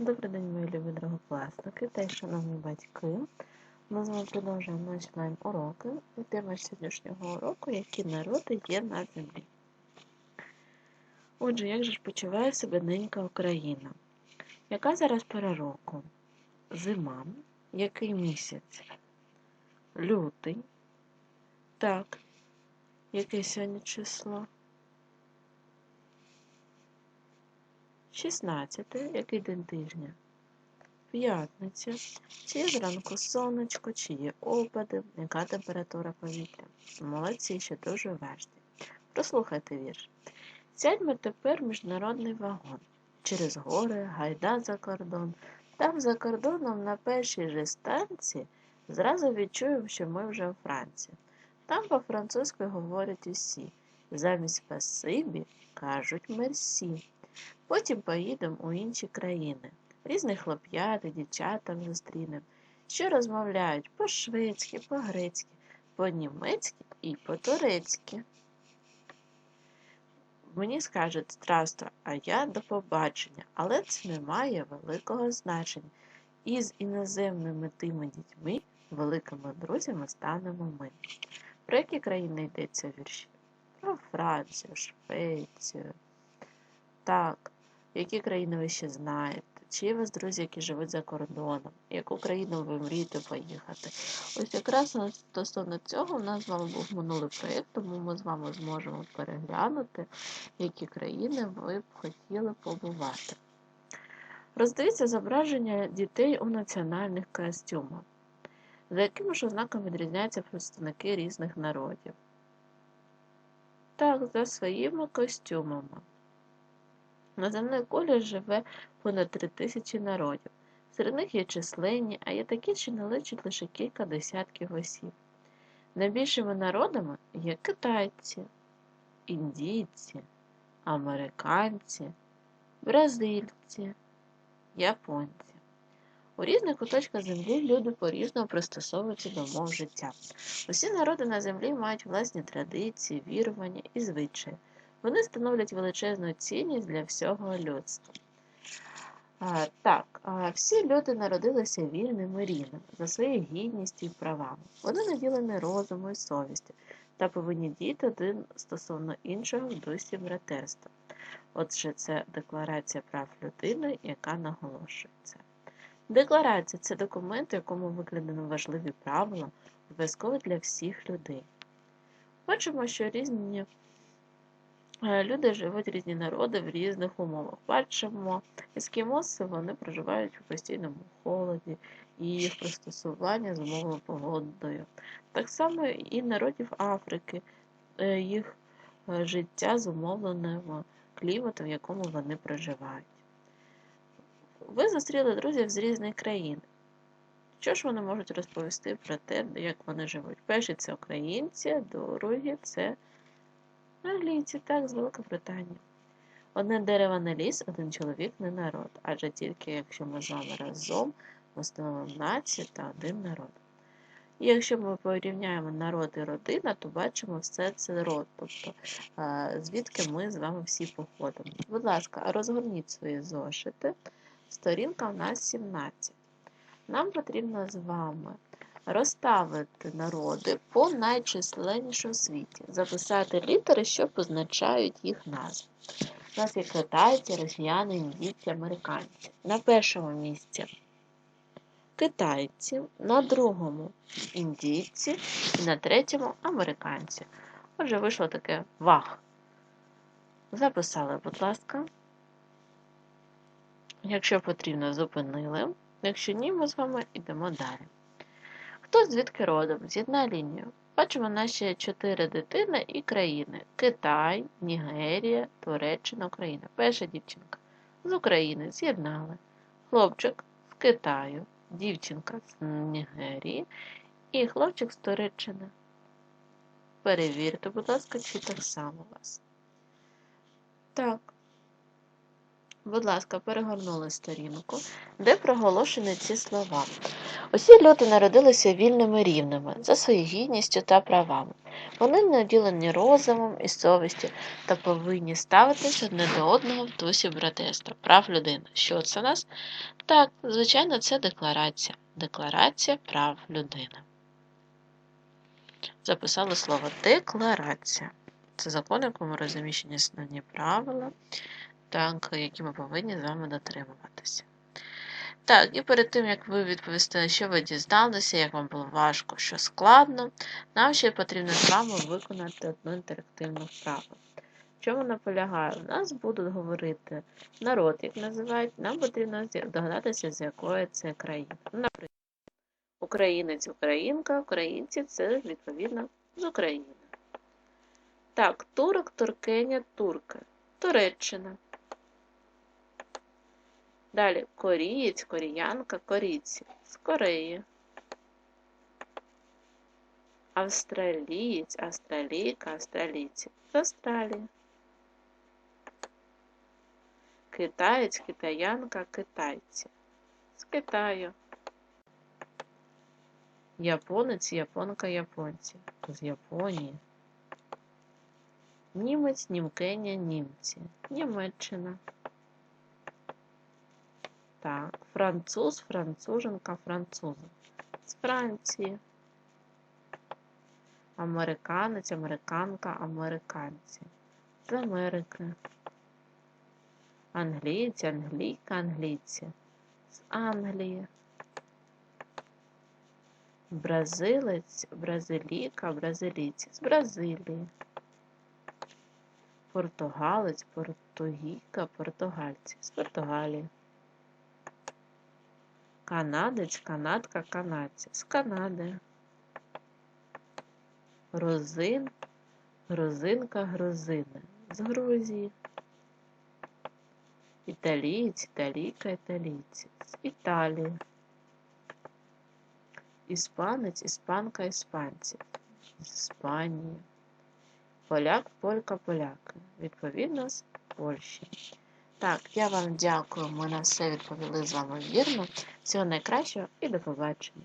Добрий день, мої любі другокласники та й шановні батьки. Ми з вами продовжуємо онлайн уроки. І тема сьогоднішнього уроку які народи є на землі. Отже, як же ж почуває себе ненька Україна? Яка зараз пора року? Зима. Який місяць? Лютий. Так. Яке сьогодні число? 16. Який день тижня? П'ятниця. Чи є зранку сонечко, чи є опади, яка температура повітря? Молодці, ще дуже уважні. Прослухайте вірш. Сядьмо тепер міжнародний вагон. Через гори, гайда за кордон. Там за кордоном на першій же станції зразу відчуємо, що ми вже у Франції. Там по-французьки говорять усі. Замість спасибі кажуть мерсі. Потім поїдемо у інші країни. Різних хлоп'ят і дівчат там зустрінемо, що розмовляють по-шведськи, по-грецьки, по-німецьки і по-турецьки. Мені скажуть здравствуй, а я до побачення, але це не має великого значення. Із іноземними тими дітьми, великими друзями станемо ми. Про які країни йдеться вірші? Про Францію, Швецію. Так, які країни ви ще знаєте? Чи є у вас друзі, які живуть за кордоном? Яку країну ви мрієте поїхати? Ось якраз стосовно цього у нас з вами був минулий проєкт, тому ми з вами зможемо переглянути, які країни ви б хотіли побувати. Роздивіться зображення дітей у національних костюмах. За якими ж ознаками відрізняються представники різних народів? Так, за своїми костюмами. На земній колі живе понад три тисячі народів. Серед них є численні, а є такі, що наличать лише кілька десятків осіб. Найбільшими народами є китайці, індійці, американці, бразильці, японці. У різних куточках землі люди по-різному пристосовуються до мов життя. Усі народи на землі мають власні традиції, вірування і звичаї. Вони становлять величезну цінність для всього людства. Так, всі люди народилися вільними рівними за своєю гідністю і правами. Вони наділені розуму і совістю та повинні діяти один стосовно іншого в дусі братерства. Отже, це декларація прав людини, яка наголошується. Декларація це документ, у якому викладено важливі правила, обов'язкові для всіх людей. Бачимо, що різні люди живуть різні народи в різних умовах. Бачимо, ескімоси вони проживають у постійному холоді і їх пристосування з умовою погодною. Так само і народів Африки, е, їх е, життя зумовлене кліматом, в якому вони проживають. Ви зустріли друзів з різних країн. Що ж вони можуть розповісти про те, як вони живуть? Перші це українці, другі це Англійці, так, з Великобританії. Одне дерево не ліс, один чоловік не народ, адже тільки якщо ми з вами разом ми становимо націю та один народ. І якщо ми порівняємо народ і родина, то бачимо все це род, тобто звідки ми з вами всі походимо. Будь ласка, розгорніть свої зошити. Сторінка у нас 17. Нам потрібно з вами розставити народи по найчисленнішому світі, записати літери, що позначають їх назви. У нас є китайці, росіяни, індійці, американці. На першому місці китайці, на другому індійці і на третьому американці. Отже, вийшло таке вах. Записали, будь ласка. Якщо потрібно, зупинили. Якщо ні, ми з вами йдемо далі. Хто звідки родом? З'єднай лінію. Бачимо наші чотири дитини і країни: Китай, Нігерія, Туреччина, Україна. Перша дівчинка з України з'єднали. Хлопчик з Китаю, дівчинка з Нігерії і хлопчик з Туреччини. Перевірте, будь ласка, чи так само у вас. Так. Будь ласка, перегорнули сторінку, де проголошені ці слова. Усі люди народилися вільними рівними за своєю гідністю та правами. Вони наділені розумом і совістю та повинні ставитися одне до одного в дусі братерства, прав людини. Що це нас? Так, звичайно, це декларація. Декларація прав людини. Записали слово декларація. Це закон, якому розміщені основні правила, так, які ми повинні з вами дотримуватися. Так, і перед тим, як ви відповісте, що ви дізналися, як вам було важко, що складно, нам ще потрібно з вами виконати одну інтерактивну вправу. Чому вона полягає? У нас будуть говорити народ, як називають, нам потрібно догадатися, з якої це країни. Ну, Наприклад, українець, українка, українці це відповідно з України. Так, турок, туркеня, турки, Туреччина. Далі корієць, коріянка, корійці з Кореї. Австралієць, австралійка, австралійці з Австралії. Китаєць, китаянка, китайці з Китаю. Японець, японка, японці з Японії. Німець, німкеня, німці, Німеччина. Так, француз, француженка, французи. З Франції. Американець, американка, американці. З Америки. Англієць, англійка, англійці. З Англії. Бразилець, бразилійка, бразилійці. З Бразилії. Португалець, португійка, португальці. З Португалії. Канадець, канадка, канадці з Канади. Грузин, грузинка, грузини з Грузії. Італієць, італійка, італійці з Італії. Іспанець, іспанка, іспанці з Іспанії. Поляк, полька, поляки. Відповідно з Польщі. Так, я вам дякую. Ми на все відповіли з вами вірно. Всього найкращого і до побачення.